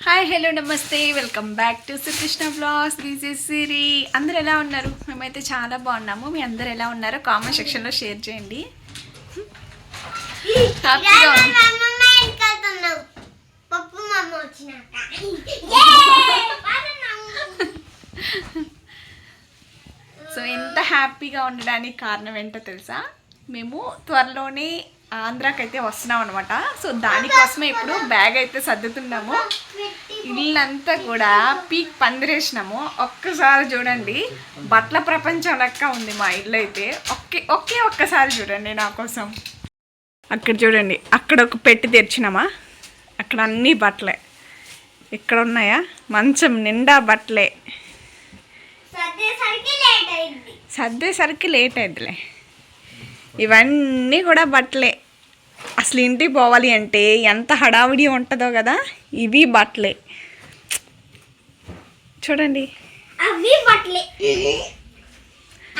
Hi hello namaste. Welcome back to Srikrishna blogs this is Siri అందరు ఎలా ఉన్నారు? మేమైతే చాలా బాగున్నాము. మీ అందరు ఎలా ఉన్నారో కామెంట్ సెక్షన్లో షేర్ చేయండి. సో ఎంత హ్యాపీగా ఉండడానికి కారణం ఏంటో తెలుసా? మేము త్వరలోనే ఆంధ్రాకైతే వస్తున్నాం అనమాట సో దానికోసమే ఇప్పుడు బ్యాగ్ అయితే సర్దుతున్నాము. ఇల్లంతా కూడా పీక్ పందిరేసినాము. ఒక్కసారి చూడండి. బట్టల ప్రపంచం లెక్క ఉంది మా ఇల్లు అయితే ఒకే ఒకే ఒక్కసారి చూడండి నా కోసం. అక్కడ చూడండి. అక్కడ ఒక పెట్టి తెరిచినామా? అక్కడ అన్ని బట్టలే ఇక్కడ ఉన్నాయా మంచం నిండా బట్టలే సర్దేసరికి లేట్ అయింది. సర్దేసరికి లేట్ అయిందిలే. ఇవన్నీ కూడా బట్టలే. అసలు ఇంటికి పోవాలి అంటే ఎంత హడావిడి ఉంటుందో కదా ఇవి బట్టలే. చూడండి. అవి బట్టలే.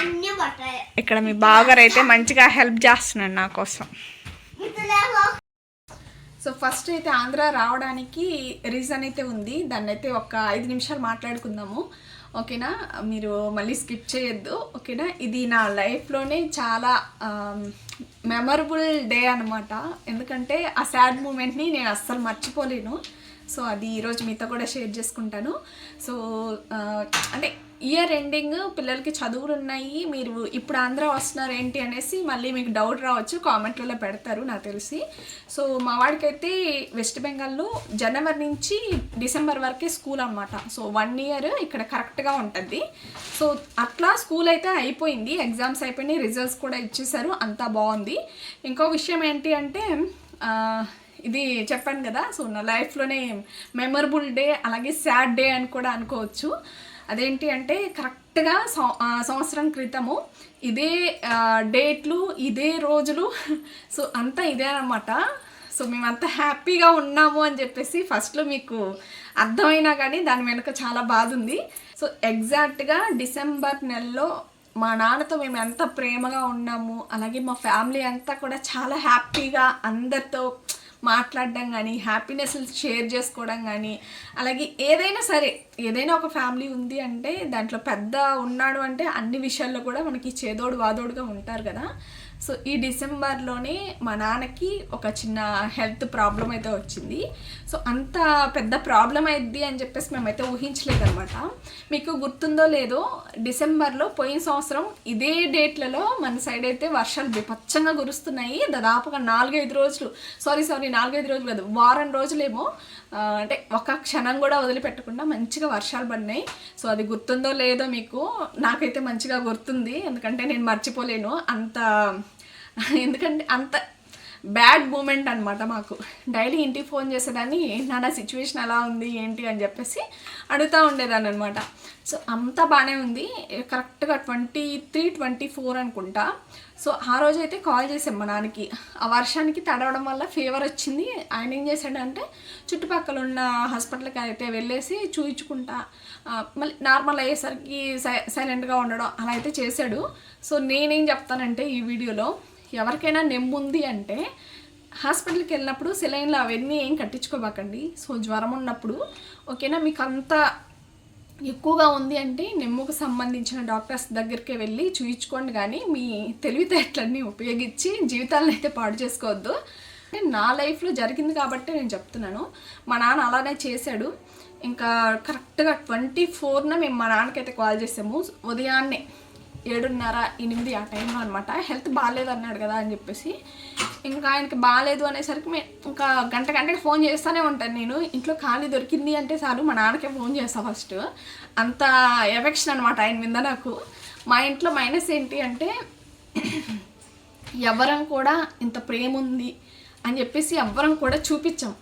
అన్ని బట్టలే. ఇక్కడ మీ బావగారు అయితే మంచిగా హెల్ప్ చేస్తున్నాడు నా కోసం. సో ఫస్ట్ అయితే ఆంధ్ర రావడానికి రీజన్ అయితే ఉంది. దాన్ని అయితే ఒక ఐదు నిమిషాలు మాట్లాడుకుందాము. ఓకేనా? మీరు మళ్ళీ స్కిప్ చేయొద్దు. ఓకేనా? ఇది నా లైఫ్లోనే చాలా మెమరబుల్ డే అనమాట ఎందుకంటే ఆ సాడ్ మూమెంట్ని నేను అస్సలు మర్చిపోలేను. సో అది ఈరోజు మీతో కూడా షేర్ చేసుకుంటాను. సో అంటే ఇయర్ ఎండింగ్ పిల్లలకి చదువులు ఉన్నాయి మీరు ఇప్పుడు ఆంధ్ర వస్తున్నారు ఏంటి అనేసి మళ్ళీ మీకు డౌట్ రావచ్చు కామెంట్లలో పెడతారు నాకు తెలిసి. సో మా వాడికైతే వెస్ట్ బెంగాల్లో జనవరి నుంచి డిసెంబర్ వరకే స్కూల్ అనమాట సో వన్ ఇయర్ ఇక్కడ కరెక్ట్గా ఉంటుంది. సో అట్లా స్కూల్ అయితే అయిపోయింది. ఎగ్జామ్స్ అయిపోయినాయి రిజల్ట్స్ కూడా ఇచ్చేసారు అంతా బాగుంది. ఇంకో విషయం ఏంటి అంటే ఇది చెప్పాను కదా సో నా లైఫ్లోనే మెమరబుల్ డే అలాగే సాడ్ డే అని కూడా అనుకోవచ్చు. అదేంటి అంటే కరెక్ట్గా సంవత్సరం క్రితము ఇదే డేట్లు ఇదే రోజులు. సో అంతా ఇదే అనమాట సో మేమంతా హ్యాపీగా ఉన్నాము అని చెప్పేసి ఫస్ట్లో మీకు అర్థమైనా కానీ దాని వెనుక చాలా బాధ ఉంది సో ఎగ్జాక్ట్గా డిసెంబర్ నెలలో మా నాన్నతో మేము ఎంత ప్రేమగా ఉన్నాము అలాగే మా ఫ్యామిలీ అంతా కూడా చాలా హ్యాపీగా అందరితో మాట్లాడడం కానీ హ్యాపీనెస్ షేర్ చేసుకోవడం కానీ అలాగే ఏదైనా సరే ఏదైనా ఒక ఫ్యామిలీ ఉంది అంటే దాంట్లో పెద్ద ఉన్నాడు అంటే అన్ని విషయాల్లో కూడా మనకి చేదోడు వాదోడుగా ఉంటారు కదా. సో ఈ డిసెంబర్లోనే మా నాన్నకి ఒక చిన్న హెల్త్ ప్రాబ్లం అయితే వచ్చింది. సో అంత పెద్ద ప్రాబ్లం అయింది అని చెప్పేసి మేమైతే ఊహించలేదనమాట మీకు గుర్తుందో లేదో డిసెంబర్లో పోయిన సంవత్సరం ఇదే డేట్లలో మన సైడ్ అయితే వర్షాలు విపచ్చంగా కురుస్తున్నాయి. దాదాపుగా నాలుగైదు రోజులు సారీ సారీ నాలుగైదు రోజులు కాదు వారం రోజులేమో అంటే ఒక క్షణం కూడా వదిలిపెట్టకుండా మంచిగా వర్షాలు పడినాయి. సో అది గుర్తుందో లేదో మీకు నాకైతే మంచిగా గుర్తుంది. ఎందుకంటే నేను మర్చిపోలేను. అంత ఎందుకంటే అంత బ్యాడ్ మూమెంట్ అనమాట మాకు. డైలీ ఇంటికి ఫోన్ చేసేదాన్ని నాన్న సిచ్యువేషన్ ఎలా ఉంది? ఏంటి? అని చెప్పేసి అడుగుతూ ఉండేదాన్ని అనమాట సో అంతా బాగానే ఉంది. కరెక్ట్గా ట్వంటీ త్రీ ట్వంటీ ఫోర్ అనుకుంటా. సో ఆ రోజు అయితే కాల్ చేసాం మా నాన్నకి. ఆ వర్షానికి తడవడం వల్ల ఫీవర్ వచ్చింది. ఆయన ఏం చేశాడంటే చుట్టుపక్కల ఉన్న హాస్పిటల్కి అయితే వెళ్ళేసి చూయించుకుంటా. మళ్ళీ నార్మల్ అయ్యేసరికి సై సైలెంట్గా ఉండడం అలా అయితే చేశాడు. సో నేనేం చెప్తానంటే ఈ వీడియోలో ఎవరికైనా నెమ్ముంది అంటే హాస్పిటల్కి వెళ్ళినప్పుడు సెలైన్లు అవన్నీ ఏం కట్టించుకోబాకండి. సో జ్వరం ఉన్నప్పుడు ఓకేనా మీకు అంత ఎక్కువగా ఉంది అంటే నెమ్ముకు సంబంధించిన డాక్టర్స్ దగ్గరికి వెళ్ళి చూయించుకోండి. కానీ మీ తెలివితేటలన్నీ ఉపయోగించి జీవితాలను అయితే పాడు చేసుకోవద్దు. అంటే నా లైఫ్లో జరిగింది కాబట్టి నేను చెప్తున్నాను. మా నాన్న అలానే చేశాడు. ఇంకా కరెక్ట్గా ట్వంటీ ఫోర్న మేము మా నాన్నకైతే కాల్ చేసాము. ఉదయాన్నే ఏడున్నర ఎనిమిది ఆ టైంలో అనమాట హెల్త్ బాగాలేదు అన్నాడు కదా అని చెప్పేసి. ఇంకా ఆయనకి బాగాలేదు అనేసరికి మే ఇంకా గంట గంటకి ఫోన్ చేస్తూనే ఉంటాను నేను. ఇంట్లో ఖాళీ దొరికింది అంటే చాలు మా నాన్నకే ఫోన్ చేస్తా ఫస్ట్ అంత ఎఫెక్షన్ అనమాట ఆయన మీద నాకు. మా ఇంట్లో మైనస్ ఏంటి అంటే ఎవరం కూడా ఇంత ప్రేమ ఉంది అని చెప్పేసి ఎవ్వరం కూడా చూపించాం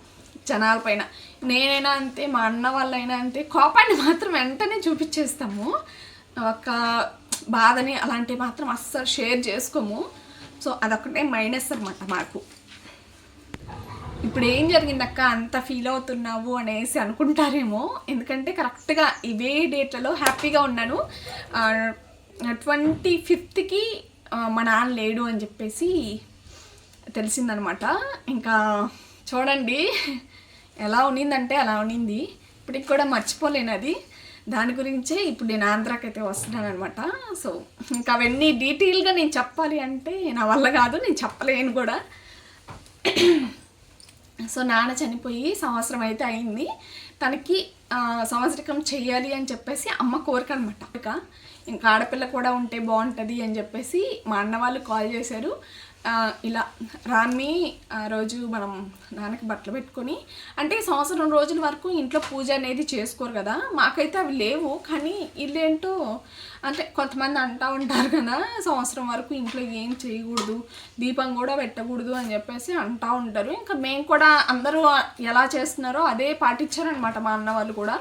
జనాల పైన. నేనైనా అంతే మా అన్న వాళ్ళైనా అంతే. కోపాన్ని మాత్రం వెంటనే చూపించేస్తాము. ఒక బాధని అలాంటివి మాత్రం అస్సలు షేర్ చేసుకోము. సో అదొకటే మైనస్ అనమాట మాకు. ఇప్పుడు ఏం జరిగిందక్క? అంత ఫీల్ అవుతున్నావు అనేసి అనుకుంటారేమో. ఎందుకంటే కరెక్ట్గా ఇవే డేట్లలో హ్యాపీగా ఉన్నాను. ట్వంటీ ఫిఫ్త్కి మా నాన్న లేడు అని చెప్పేసి తెలిసిందనమాట ఇంకా చూడండి ఎలా ఉన్నిందంటే అలా ఉన్నింది ఇప్పటికి కూడా మర్చిపోలేను అది. దాని గురించే ఇప్పుడు నేను ఆంధ్రాకి అయితే వస్తున్నాను అనమాట సో ఇంకా అవన్నీ డీటెయిల్గా నేను చెప్పాలి అంటే నా వల్ల కాదు నేను చెప్పలేను కూడా. సో నాన్న చనిపోయి సంవత్సరం అయితే అయింది. తనకి సంవత్సరకం సంవత్సరికం అని చెప్పేసి అమ్మ కోరిక అనమాట ఇంకా ఆడపిల్ల కూడా ఉంటే బాగుంటుంది అని చెప్పేసి మా అన్న వాళ్ళు కాల్ చేశారు. ఇలా రాన్ని ఆ రోజు మనం నాన్నకి బట్టలు పెట్టుకొని అంటే సంవత్సరం రోజుల వరకు ఇంట్లో పూజ అనేది చేసుకోరు కదా మాకైతే అవి లేవు. కానీ ఇల్లేంటో అంటే కొంతమంది అంటూ ఉంటారు కదా సంవత్సరం వరకు ఇంట్లో ఏం చేయకూడదు దీపం కూడా పెట్టకూడదు అని చెప్పేసి అంటూ ఉంటారు. ఇంకా మేము కూడా అందరూ ఎలా చేస్తున్నారో అదే పాటించారనమాట మా అన్న వాళ్ళు కూడా.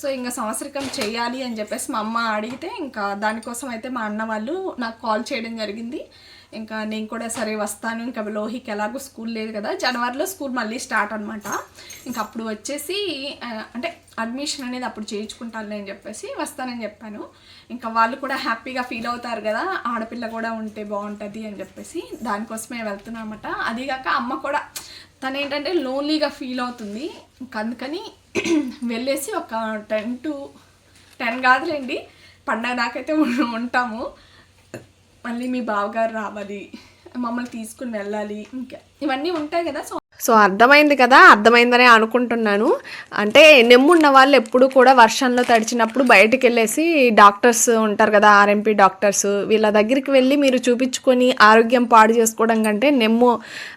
సో ఇంకా సంవత్సరికం చేయాలి అని చెప్పేసి మా అమ్మ అడిగితే ఇంకా దానికోసం అయితే మా అన్న వాళ్ళు నాకు కాల్ చేయడం జరిగింది. ఇంకా నేను కూడా సరే వస్తాను. ఇంకా లోహికి ఎలాగో స్కూల్ లేదు కదా. జనవరిలో స్కూల్ మళ్ళీ స్టార్ట్ అనమాట ఇంకా అప్పుడు వచ్చేసి అంటే అడ్మిషన్ అనేది అప్పుడు చేయించుకుంటాను అని చెప్పేసి వస్తానని చెప్పాను. ఇంకా వాళ్ళు కూడా హ్యాపీగా ఫీల్ అవుతారు కదా ఆడపిల్ల కూడా ఉంటే బాగుంటుంది అని చెప్పేసి దానికోసమే వెళ్తున్నాను అనమాట అదిగాక అమ్మ కూడా తను ఏంటంటే లోన్లీగా ఫీల్ అవుతుంది. ఇంకా అందుకని వెళ్ళేసి ఒక టెన్ టు టెన్ కాదులేండి పండగ దాకైతే ఉంటాము. మళ్ళీ మీ బావగారు రావాలి మమ్మల్ని తీసుకుని వెళ్ళాలి ఇంకా ఇవన్నీ ఉంటాయి కదా. సో సో అర్థమైంది కదా అర్థమైందనే అనుకుంటున్నాను. అంటే నెమ్మున్న వాళ్ళు ఎప్పుడు కూడా వర్షంలో తడిచినప్పుడు బయటికి వెళ్ళేసి డాక్టర్స్ ఉంటారు కదా ఆర్ఎంపీ డాక్టర్స్ వీళ్ళ దగ్గరికి వెళ్ళి మీరు చూపించుకొని ఆరోగ్యం పాడు చేసుకోవడం కంటే నెమ్ము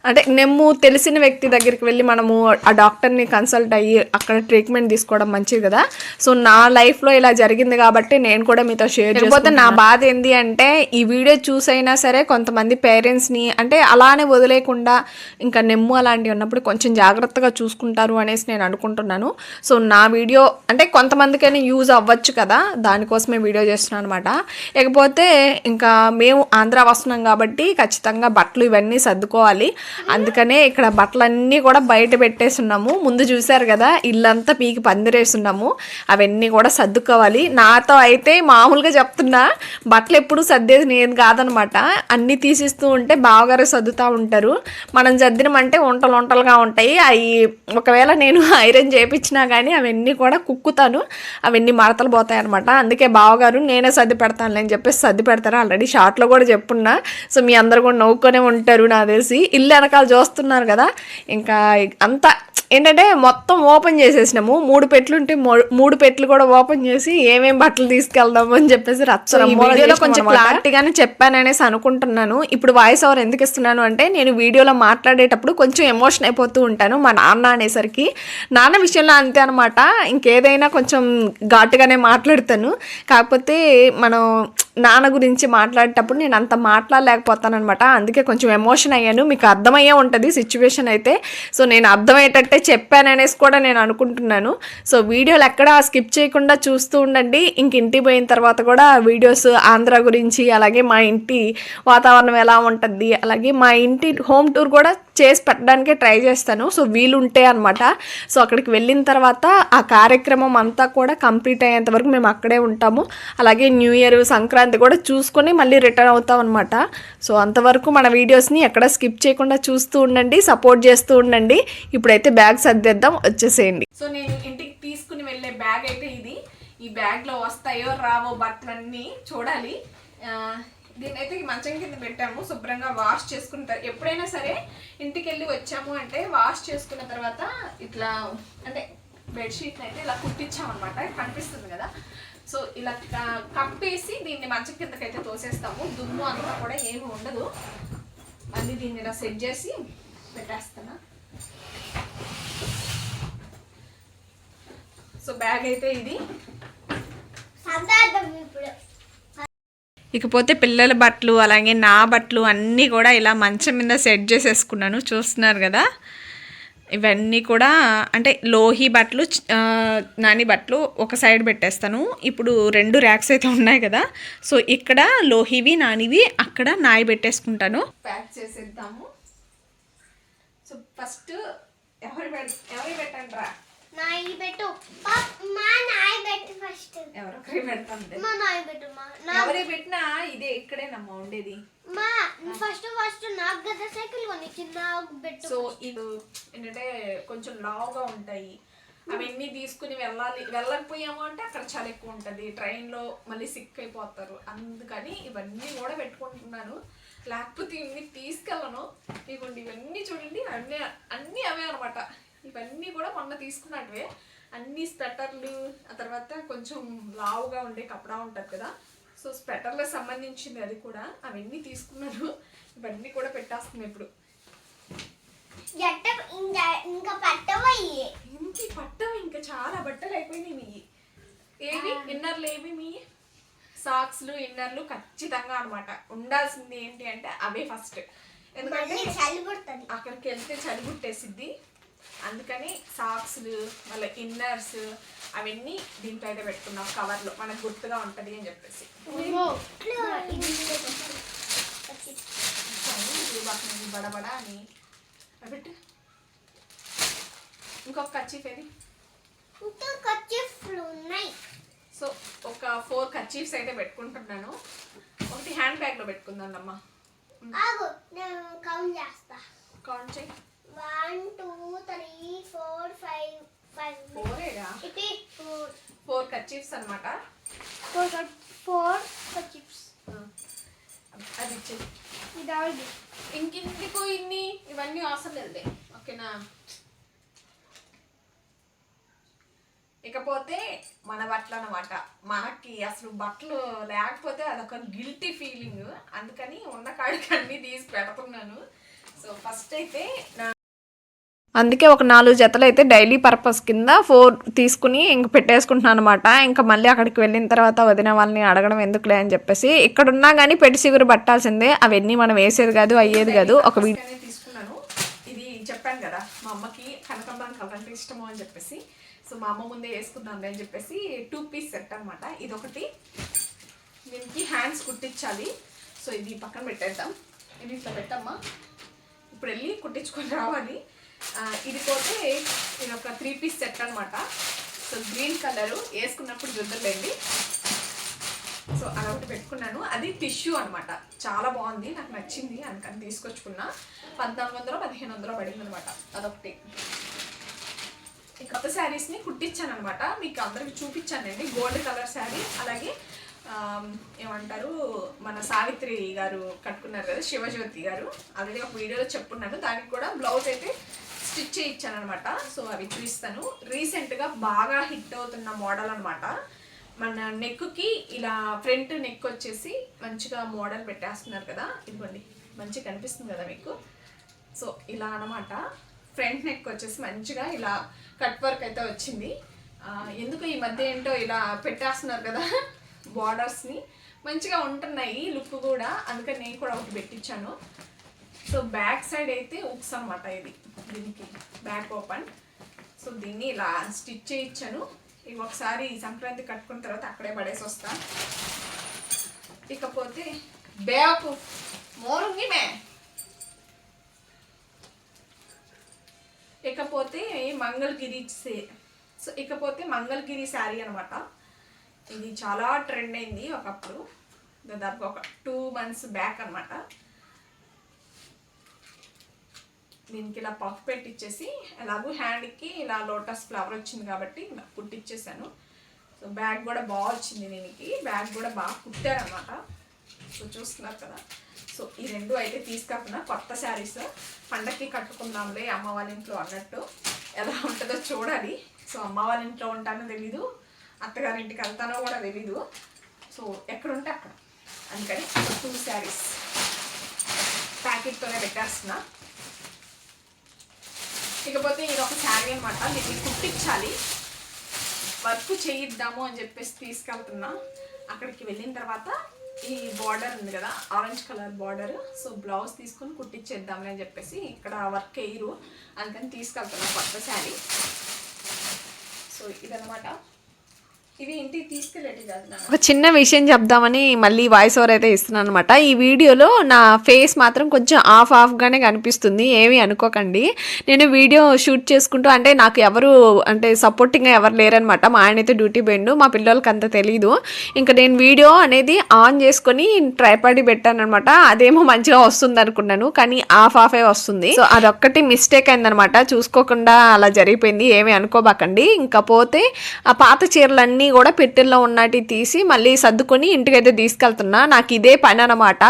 అంటే నెమ్ము తెలిసిన వ్యక్తి దగ్గరికి వెళ్ళి మనము ఆ డాక్టర్ని కన్సల్ట్ అయ్యి అక్కడ ట్రీట్మెంట్ తీసుకోవడం మంచిది కదా. సో నా లైఫ్లో ఇలా జరిగింది కాబట్టి నేను కూడా మీతో షేర్ చేయకపోతే నా బాధ ఏంది అంటే ఈ వీడియో చూసైనా సరే కొంతమంది పేరెంట్స్ని అంటే అలానే వదిలేకుండా ఇంకా నెమ్ము అలాంటివి ఉన్నప్పుడు కొంచెం జాగ్రత్తగా చూసుకుంటారు అనేసి నేను అనుకుంటున్నాను. సో నా వీడియో అంటే కొంతమందికైనా యూజ్ అవ్వచ్చు కదా దానికోసమే వీడియో చేస్తున్నాను అనమాట ఇకపోతే ఇంకా మేము ఆంధ్ర వస్తున్నాం కాబట్టి ఖచ్చితంగా బట్టలు ఇవన్నీ సర్దుకోవాలి. అందుకనే ఇక్కడ బట్టలన్నీ కూడా బయట పెట్టేస్తున్నాము. ముందు చూశారు కదా ఇల్లంతా పీకి పందిరేస్తున్నాము. అవన్నీ కూడా సర్దుకోవాలి. నాతో అయితే మామూలుగా చెప్తున్నా బట్టలు ఎప్పుడు సర్దేది నేను కాదనమాట అన్నీ తీసిస్తూ ఉంటే బావగారు సర్దుతూ ఉంటారు. మనం సర్దినమంటే వంటలు వంటలుగా ఉంటాయి. అవి ఒకవేళ నేను ఐరన్ చేయించినా కానీ అవన్నీ కూడా కుక్కుతాను. అవన్నీ మడతలు పోతాయి అనమాట అందుకే బావగారు నేనే సర్ది పెడతాను అని చెప్పేసి సర్ది పెడతారు. ఆల్రెడీ షార్ట్లో కూడా చెప్పున్నా. సో మీ అందరు కూడా నవ్వుకొనే ఉంటారు నాకు తెలిసి ఇల్లు వెనకాల చూస్తున్నారు కదా. ఇంకా అంతా ఏంటంటే మొత్తం ఓపెన్ చేసేసినాము. మూడు పెట్లు ఉంటే మూడు పెట్లు కూడా ఓపెన్ చేసి ఏమేం బట్టలు తీసుకెళ్దాము అని చెప్పేసి వీడియోలో కొంచెం క్లారిటీగానే చెప్పాననేసి అనుకుంటున్నాను. ఇప్పుడు వాయిస్ ఓవర్ ఎందుకు ఇస్తున్నాను అంటే నేను వీడియోలో మాట్లాడేటప్పుడు కొంచెం ఎమోషన్ అయిపోతూ ఉంటాను మా నాన్న అనేసరికి. నాన్న విషయంలో అంతే అనమాట ఇంకేదైనా కొంచెం ఘాటుగానే మాట్లాడతాను. కాకపోతే మనం నాన్న గురించి మాట్లాడేటప్పుడు నేను అంత మాట్లాడలేకపోతానమాట అందుకే కొంచెం ఎమోషన్ అయ్యాను. మీకు అర్థమయ్యే ఉంటుంది సిచ్యువేషన్ అయితే. సో నేను అర్థమయ్యేటట్టే చెప్పాననేసి కూడా నేను అనుకుంటున్నాను. సో వీడియోలు ఎక్కడ స్కిప్ చేయకుండా చూస్తూ ఉండండి. ఇంక ఇంటికి పోయిన తర్వాత కూడా వీడియోస్ ఆంధ్ర గురించి అలాగే మా ఇంటి వాతావరణం ఎలా ఉంటుంది అలాగే మా ఇంటి హోమ్ టూర్ కూడా చేసి పెట్టడానికే ట్రై చేస్తాను. సో వీలుంటే అనమాట సో అక్కడికి వెళ్ళిన తర్వాత ఆ కార్యక్రమం అంతా కూడా కంప్లీట్ అయ్యేంత వరకు మేము అక్కడే ఉంటాము. అలాగే న్యూ ఇయర్ సంక్రాంతి కూడా చూసుకొని మళ్ళీ రిటర్న్ అవుతాం అనమాట సో అంతవరకు మన వీడియోస్ని ఎక్కడ స్కిప్ చేయకుండా చూస్తూ ఉండండి సపోర్ట్ చేస్తూ ఉండండి. ఇప్పుడైతే బ్యాగ్ సర్దేద్దాం వచ్చేసేయండి. సో నేను ఇంటికి తీసుకుని వెళ్ళే బ్యాగ్ అయితే ఇది. ఈ బ్యాగ్లో వస్తాయో రావో బట్టలన్నీ చూడాలి. దీని అయితే మంచం కింద పెట్టాము శుభ్రంగా వాష్ చేసుకుంటారు ఎప్పుడైనా సరే ఇంటికి వెళ్ళి వచ్చాము అంటే వాష్ చేసుకున్న తర్వాత ఇట్లా అంటే బెడ్షీట్ని అయితే ఇలా కుట్టించామన్నమాట. కనిపిస్తుంది కదా. సో ఇలా కప్పి దీన్ని మంచం కిందకైతే తోసేస్తాము. దుమ్ము అంతా కూడా ఏమి ఉండదు. మళ్ళీ దీన్ని ఇలా సెట్ చేసి పెట్టేస్తాను సో బ్యాగ్ అయితే ఇది. ఇకపోతే పిల్లల బట్టలు అలాగే నా బట్టలు అన్నీ కూడా ఇలా మంచం మీద సెట్ చేసేసుకున్నాను. చూస్తున్నారు కదా? ఇవన్నీ కూడా అంటే లోహి బట్టలు నాని బట్టలు ఒక సైడ్ పెట్టేస్తాను. ఇప్పుడు రెండు ర్యాక్స్ అయితే ఉన్నాయి కదా. సో ఇక్కడ లోహివి నానివి అక్కడ నాయి పెట్టేసుకుంటాను. ప్యాక్ చేసేద్దాము. సో ఫస్ట్ ఎవరు ఎవరు పెట్టండి రా. నాయి పెట్టు. మా నాయి పెట్టు ఫస్ట్ ఎవరొకరి పెడతాంలే. మా నాయ పెట్టు మా ఎవరి పెట్టినా ఇదే ఇక్కడేనమ్మా ఉండేది? మా ఫస్ట్ ఫస్ట్ నాకు గద సైకిల్ కొని చిన్న పెట్టు సో ఇది ఏంటంటే కొంచెం లావుగా ఉంటాయి. అవన్నీ తీసుకుని వెళ్ళాలి వెళ్ళకపోయాము అంటే అక్కడ చాలా ఎక్కువ ఉంటుంది. ట్రైన్లో మళ్ళీ సిక్ అయిపోతారు. అందుకని ఇవన్నీ కూడా పెట్టుకుంటున్నాను. లేకపోతే ఇవన్నీ తీసుకెళ్ళను. ఇవ్వండి ఇవన్నీ చూడండి అన్నీ అన్నీ అవే అనమాట ఇవన్నీ కూడా మొన్న తీసుకున్నట్టువే అన్ని స్వెటర్లు ఆ తర్వాత కొంచెం లావుగా ఉండే కపడా ఉంటుంది కదా. సో స్వెటర్లకు సంబంధించింది అది కూడా. అవన్నీ తీసుకున్నాను ఇవన్నీ కూడా పెట్టేస్తున్నాను ఇప్పుడు. ఇంకా పట్టం ఇంకా? చాలా బట్టలు అయిపోయినాయి ఏవి? ఇన్నర్లు ఏవి మీ? సాక్స్లు ఇన్నర్లు ఖచ్చితంగా అన్నమాట. ఉండాల్సింది ఏంటి అంటే అవే ఫస్ట్. ఎందుకంటే అక్కడికి వెళ్తే చలి పుట్టేసిద్ది అందుకని సాక్స్లు మళ్ళీ ఇన్నర్స్ అవన్నీ దీంట్లో అయితే పెట్టుకున్నాం కవర్లో. మనకు గుర్తుగా ఉంటుంది అని చెప్పేసి. బడబడా అని పెట్టు ఇంకొక కచ్చీఫ్ ఏది సో ఒక ఫోర్ కచీఫ్స్ అయితే పెట్టుకుంటున్నాను. ఒకటి హ్యాండ్ బ్యాగ్లో పెట్టుకుందాం అమ్మా. కౌంట్ చేస్తా. కౌంట్ చేయి. One two three four five five ఫోరేగా ఇది ఫోర్ ఫోర్ కచీఫ్స్ అనమాట ఫోర్ ఫోర్ కచ్చిప్స్ అది ఆల్రెడీ ఇంకెందుకు ఇన్ని? ఇవన్నీ అవసరం లేదులే. ఓకేనా? ఇకపోతే మన బట్టలు అనమాట మనకి అసలు బట్టలు లేకపోతే అదొక గిల్టీ ఫీలింగ్ అందుకని ఉన్న కాడికి అన్ని తీసి పెడుతున్నాను. సో ఫస్ట్ అయితే నా అందుకే ఒక నాలుగు జతలు అయితే డైలీ పర్పస్ కింద ఫోర్ తీసుకుని ఇంక పెట్టేసుకుంటున్నాను అనమాట ఇంకా మళ్ళీ అక్కడికి వెళ్ళిన తర్వాత వదిన వాళ్ళని అడగడం ఎందుకులే అని చెప్పేసి ఇక్కడ ఉన్నా కానీ పెట్టి సిగురు పట్టాల్సిందే. అవన్నీ మనం వేసేది కాదు అయ్యేది కాదు. ఒక వీడియో తీసుకున్నాను. ఇది చెప్పాను కదా మా అమ్మకి కనకంబరం కలర్ ఇష్టము అని చెప్పేసి. సో మా అమ్మ ముందే వేసుకుందాం అని చెప్పేసి టూ పీస్ సెట్ అనమాట ఇది ఒకటి దీనికి హ్యాండ్స్ కుట్టించాలి. సో ఇది పక్కన పెట్టేద్దాం. ఇది ఇట్లా పెట్టమ్మా. ఇప్పుడు వెళ్ళి కుట్టించుకొని రావాలి. ఇది పోతే ఇది ఒక త్రీ పీస్ సెట్ అనమాట సో గ్రీన్ కలరు వేసుకున్నప్పుడు చూద్దలేండి సో అలా ఒకటి పెట్టుకున్నాను. అది టిష్యూ అనమాట చాలా బాగుంది. నాకు నచ్చింది. అందుకని తీసుకొచ్చుకున్నా. పద్నాలుగు వందలు పదిహేను వందలు పడింది అనమాట అదొకటి. ఈ కొత్త శారీస్ని కుట్టించాను అనమాట మీకు అందరికి చూపించానండి. Gold colour sari. అలాగే ఏమంటారు మన సావిత్రి గారు కట్టుకున్నారు కదా శివజ్యోతి గారు. ఆల్రెడీ ఒక వీడియోలో చెప్పున్నాను. దానికి కూడా బ్లౌజ్ అయితే స్టిచ్ చేయించాను అనమాట సో అవి చూపిస్తాను. రీసెంట్గా బాగా హిట్ అవుతున్న మోడల్ అనమాట మన నెక్కి ఇలా ఫ్రంట్ నెక్ వచ్చేసి మంచిగా మోడల్ పెట్టేస్తున్నారు కదా. ఇదిగోండి మంచిగా కనిపిస్తుంది కదా మీకు. సో ఇలా అనమాట ఫ్రంట్ నెక్ వచ్చేసి మంచిగా ఇలా కట్ వర్క్ అయితే వచ్చింది. ఎందుకు ఈ మధ్య ఏంటో ఇలా పెట్టేస్తున్నారు కదా బార్డర్స్ని మంచిగా ఉంటున్నాయి లుక్ కూడా. అందుకని నేను కూడా ఒకటి పెట్టించాను. సో బ్యాక్ సైడ్ అయితే ఉక్స్ అనమాట ఇది. దీనికి బ్యాక్ ఓపెన్. సో దీన్ని ఇలా స్టిచ్ చేయించాను. ఇవి ఒకసారి సంక్రాంతి కట్టుకున్న తర్వాత అక్కడే పడేసి వస్తా. ఇకపోతే బేవకు మోరుంగి మే ఇకపోతే మంగళగిరి సే- సో ఇకపోతే మంగళగిరి శారీ అనమాట ఇది చాలా ట్రెండ్ అయింది ఒకప్పుడు. దాదాపు ఒక టూ మంత్స్ బ్యాక్ అనమాట దీనికి ఇలా పఫ్ పెట్టిచ్చేసి ఎలాగో హ్యాండ్కి ఇలా లోటస్ ఫ్లవర్ వచ్చింది కాబట్టి కుట్టిచ్చేసాను. సో బ్యాగ్ కూడా బాగా వచ్చింది దీనికి. బ్యాగ్ కూడా బాగా కుట్టారనమాట సో చూస్తున్నారు కదా. సో ఈ రెండు అయితే తీసుకపోయినా కొత్త శారీస్ పండక్కి కట్టుకుందాంలే అమ్మ వాళ్ళ ఇంట్లో అన్నట్టు. ఎలా ఉంటుందో చూడాలి. సో అమ్మ వాళ్ళ ఇంట్లో ఉంటానో తెలీదు. అత్తగారింటికి వెళ్తానో కూడా తెలీదు. సో ఎక్కడుంటే అక్కడ. అందుకని టూ శారీస్ ప్యాకెట్తోనే పెట్టేస్తున్నా. ఇకపోతే ఇది ఒక శారీ అనమాట దీన్ని కుట్టించాలి. వర్క్ చేయిద్దాము అని చెప్పేసి తీసుకెళ్తున్నా. అక్కడికి వెళ్ళిన తర్వాత ఈ బార్డర్ ఉంది కదా orange colour border. So blouse తీసుకొని కుట్టించేద్దామని అని చెప్పేసి ఇక్కడ వర్క్ వేయరు. అందుకని తీసుకెళ్తున్నా కొత్త శారీ. సో ఇదనమాట ఇవి ఇంటికి కాదు ఒక చిన్న విషయం చెప్దామని మళ్ళీ వాయిస్ ఓవర్ అయితే ఇస్తున్నాను అనమాట ఈ వీడియోలో నా ఫేస్ మాత్రం కొంచెం ఆఫ్ ఆఫ్గానే కనిపిస్తుంది. ఏమీ అనుకోకండి. నేను వీడియో షూట్ చేసుకుంటూ అంటే నాకు ఎవరు అంటే సపోర్టింగ్గా ఎవరు లేరనమాట మా ఆయన అయితే డ్యూటీ పోయిండు మా పిల్లలకి అంత తెలీదు. ఇంకా నేను వీడియో అనేది ఆన్ చేసుకొని ట్రైపాడి పెట్టాను అనమాట అదేమో మంచిగా వస్తుంది అనుకున్నాను కానీ ఆఫ్ ఆఫే వస్తుంది. సో అదొక్కటి మిస్టేక్ అయిందనమాట చూసుకోకుండా అలా జరిగిపోయింది. ఏమీ అనుకోబాకండి. ఇంకా పోతే ఆ పాత చీరలన్నీ కూడా పెట్టెల్లో ఉన్నటి తీసి మళ్ళీ సర్దుకొని ఇంటికైతే తీసుకెళ్తున్నా. నాకు ఇదే పని అనమాట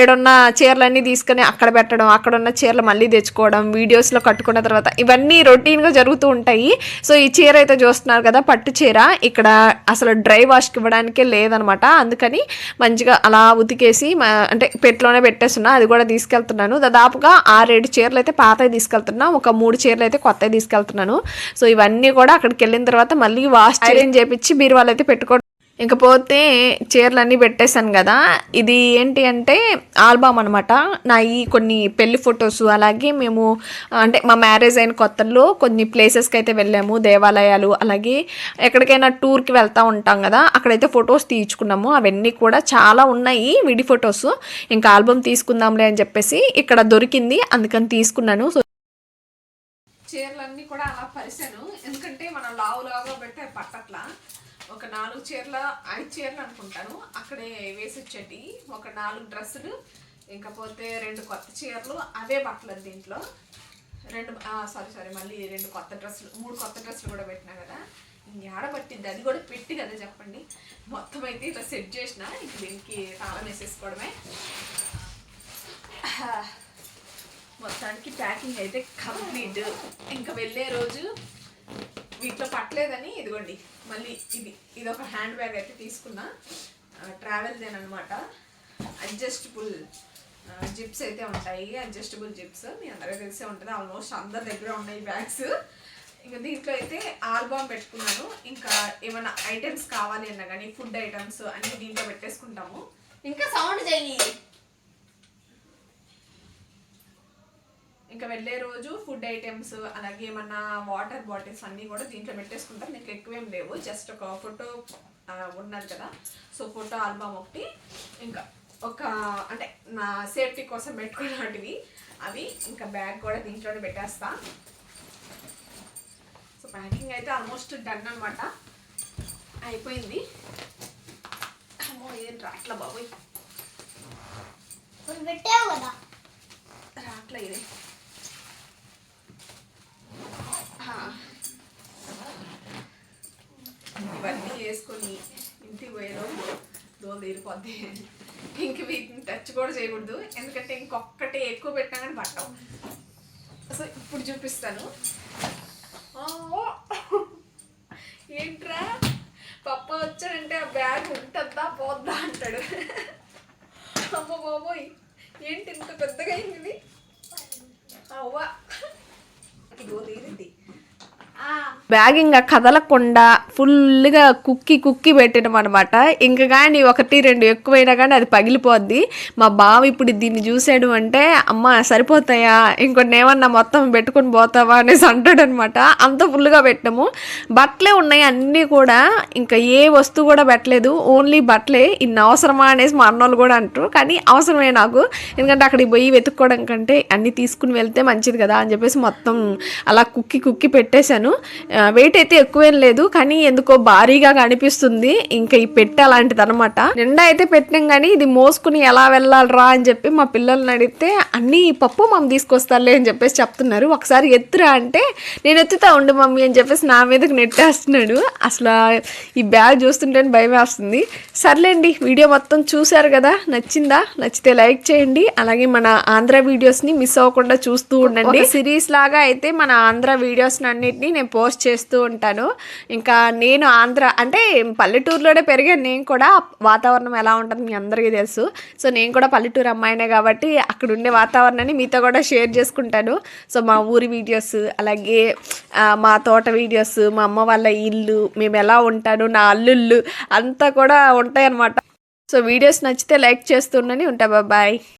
ఏడున్న చీరలన్నీ తీసుకొని అక్కడ పెట్టడం అక్కడ ఉన్న చీరలు మళ్ళీ తెచ్చుకోవడం వీడియోస్లో కట్టుకున్న తర్వాత ఇవన్నీ రొటీన్గా జరుగుతూ ఉంటాయి. సో ఈ చీర అయితే చూస్తున్నారు కదా పట్టు చీర. ఇక్కడ అసలు డ్రై వాష్కి ఇవ్వడానికే లేదనమాట అందుకని మంచిగా అలా ఉతికేసి అంటే పెట్టిలోనే పెట్టేస్తున్నా. అది కూడా తీసుకెళ్తున్నాను. దాదాపుగా ఆరేడు చీరలు అయితే పాతవి తీసుకెళ్తున్నా. ఒక మూడు చీరలు అయితే కొత్తవి తీసుకెళ్తున్నాను. సో ఇవన్నీ కూడా అక్కడికి వెళ్ళిన తర్వాత మళ్ళీ వాష్ ఐరన్ చేపించి బీరువాలు అయితే పెట్టుకో ఇంకపోతే చీరలన్నీ పెట్టేశాను కదా ఇది ఏంటి అంటే ఆల్బమ్ అనమాట నా ఈ కొన్ని పెళ్ళి ఫొటోస్ అలాగే మేము అంటే మా మ్యారేజ్ అయిన కొత్తల్లో కొన్ని ప్లేసెస్కి అయితే వెళ్ళాము దేవాలయాలు అలాగే ఎక్కడికైనా టూర్కి వెళ్తూ ఉంటాం కదా అక్కడైతే ఫొటోస్ తీయించుకున్నాము. అవన్నీ కూడా చాలా ఉన్నాయి విడి ఫొటోస్. ఇంకా ఆల్బమ్ తీసుకుందాంలే అని చెప్పేసి ఇక్కడ దొరికింది అందుకని తీసుకున్నాను. చీరలన్నీ కూడా అలా పరిశాను. ఎందుకంటే మనం లావు లావుగా నాలుగు చీరల ఐదు చీరలు అనుకుంటాను. అక్కడే వేసి వచ్చేటి. ఒక నాలుగు డ్రెస్సులు ఇంకపోతే రెండు కొత్త చీరలు అవే బట్టలు దీంట్లో. రెండు సారీ సారీ మళ్ళీ రెండు కొత్త డ్రెస్సులు మూడు కొత్త డ్రెస్సులు కూడా పెట్టినా కదా. ఇంకేడ పట్టింది అది కూడా పెట్టి కదా చెప్పండి. మొత్తం అయితే ఇట్లా సెట్ చేసిన. ఇంక దీనికి తాళం వేసేసుకోవడమే. మొత్తానికి ప్యాకింగ్ అయితే కంప్లీట్. ఇంకా వెళ్ళే రోజు వీటిలో పట్టలేదని ఇదిగోండి. మళ్ళీ ఇది ఇది ఒక హ్యాండ్ బ్యాగ్ అయితే తీసుకున్నా. ట్రావెల్ అనమాట అడ్జస్టబుల్ జిప్స్ అయితే ఉంటాయి. అడ్జస్టబుల్ జిప్స్ మీ అందరికీ తెలిసే ఉంటుంది. ఆల్మోస్ట్ అందరి దగ్గర ఉన్నాయి బ్యాగ్స్. ఇంకా దీంట్లో అయితే ఆల్బమ్ పెట్టుకున్నాను. ఇంకా ఏమైనా ఐటమ్స్ కావాలి అన్నా కానీ ఫుడ్ ఐటమ్స్ అన్నీ దీంట్లో పెట్టేసుకుంటాము. ఇంకా సౌండ్ చేయి. ఇంకా వెళ్ళే రోజు ఫుడ్ ఐటమ్స్ అలాగే ఏమన్నా వాటర్ బాటిల్స్ అన్నీ కూడా దీంట్లో పెట్టేసుకుంటాం నీకు ఎక్కువేం లేవు. జస్ట్ ఒక ఫోటో ఉన్నది కదా. సో ఫోటో ఆల్బమ్ ఒకటి. ఇంకా ఒక అంటే నా సేఫ్టీ కోసం పెట్టుకున్నటివి. అవి ఇంకా బ్యాగ్ కూడా దీంట్లోనే పెట్టేస్తా. సో ప్యాకింగ్ అయితే ఆల్మోస్ట్ డన్ అనమాట అయిపోయింది. అమ్మో ఏం రాట్లా బాబోయ్. ఇప్పుడు పెట్టావు కదా. రాట్లే ఇది. ఇవన్నీ వేసుకొని ఇంటికి పోయేలోపు దోలు తీరిపోద్ది. ఇంక వీటిని టచ్ కూడా చేయకూడదు. ఎందుకంటే ఇంకొక్కటి ఎక్కువ పెట్టినా కానీ పట్టవు. సో ఇప్పుడు చూపిస్తాను. ఏంట్రా? పప్ప వచ్చాడంటే ఆ బ్యాగ్ ఉంటుందా? పోద్దా? అంటాడు. అమ్మ బాబోయ్ ఏంటి ఇంత పెద్దగా అయింది? అవ్వ Tigo tirit eh. బ్యాగ్ ఇంకా కదలకుండా ఫుల్గా కుక్కి కుక్కి పెట్టడం అనమాట ఇంకా కానీ ఒకటి రెండు ఎక్కువైనా కానీ అది పగిలిపోద్ది. మా బావ ఇప్పుడు దీన్ని చూసాడు అంటే అమ్మ సరిపోతాయా? ఇంకొన్ని ఏమన్నా మొత్తం పెట్టుకొని పోతావా? అనేసి అంటాడు అనమాట అంత ఫుల్గా పెట్టాము. బట్టలే ఉన్నాయి అన్నీ కూడా. ఇంకా ఏ వస్తువు కూడా పెట్టలేదు. ఓన్లీ బట్టలే. ఇన్ని అవసరమా అనేసి మా అన్నోళ్ళు కూడా అంటారు. కానీ అవసరమే నాకు. ఎందుకంటే అక్కడికి పోయి వెతుక్కోవడం కంటే అన్నీ తీసుకుని వెళ్తే మంచిది కదా అని చెప్పేసి మొత్తం అలా కుక్కి కుక్కి పెట్టేశాను. వెయిట్ అయితే ఎక్కువేం లేదు కానీ ఎందుకో భారీగా కనిపిస్తుంది. ఇంకా ఈ పెట్టె అలాంటిది అనమాట నిండా అయితే పెట్టినాం కానీ ఇది మోసుకుని ఎలా వెళ్ళాలరా అని చెప్పి మా పిల్లల్ని అడిగితే అన్ని పప్పు మమ్మీ తీసుకొస్తారులే అని చెప్పేసి చెప్తున్నారు. ఒకసారి ఎత్తురా అంటే నేను ఎత్తుతా ఉండు మమ్మీ అని చెప్పేసి నా మీదకి నెట్టేస్తున్నాడు. అసలు ఈ బ్యాగ్ చూస్తుంటే భయం వేస్తుంది. సర్లేండి వీడియో మొత్తం చూశారు కదా నచ్చిందా? నచ్చితే లైక్ చేయండి. అలాగే మన ఆంధ్ర వీడియోస్ని మిస్ అవ్వకుండా చూస్తూ ఉండండి. సిరీస్ లాగా అయితే మన ఆంధ్ర వీడియోస్ అన్నిటిని నేను పోస్ట్ చేస్తూ ఉంటాను. ఇంకా నేను ఆంధ్ర అంటే పల్లెటూరులోనే పెరిగాను నేను కూడా వాతావరణం ఎలా ఉంటుంది మీ అందరికీ తెలుసు. సో నేను కూడా పల్లెటూరు అమ్మాయినే కాబట్టి అక్కడ ఉండే వాతావరణాన్ని మీతో కూడా షేర్ చేసుకుంటాను. సో మా ఊరి వీడియోస్ అలాగే మా తోట వీడియోస్ మా అమ్మ వాళ్ళ ఇల్లు మేము ఎలా ఉంటాను నా అల్లుళ్ళు అంతా కూడా ఉంటాయన్నమాట. సో వీడియోస్ నచ్చితే లైక్ చేస్తుండని ఉంటా బాయ్.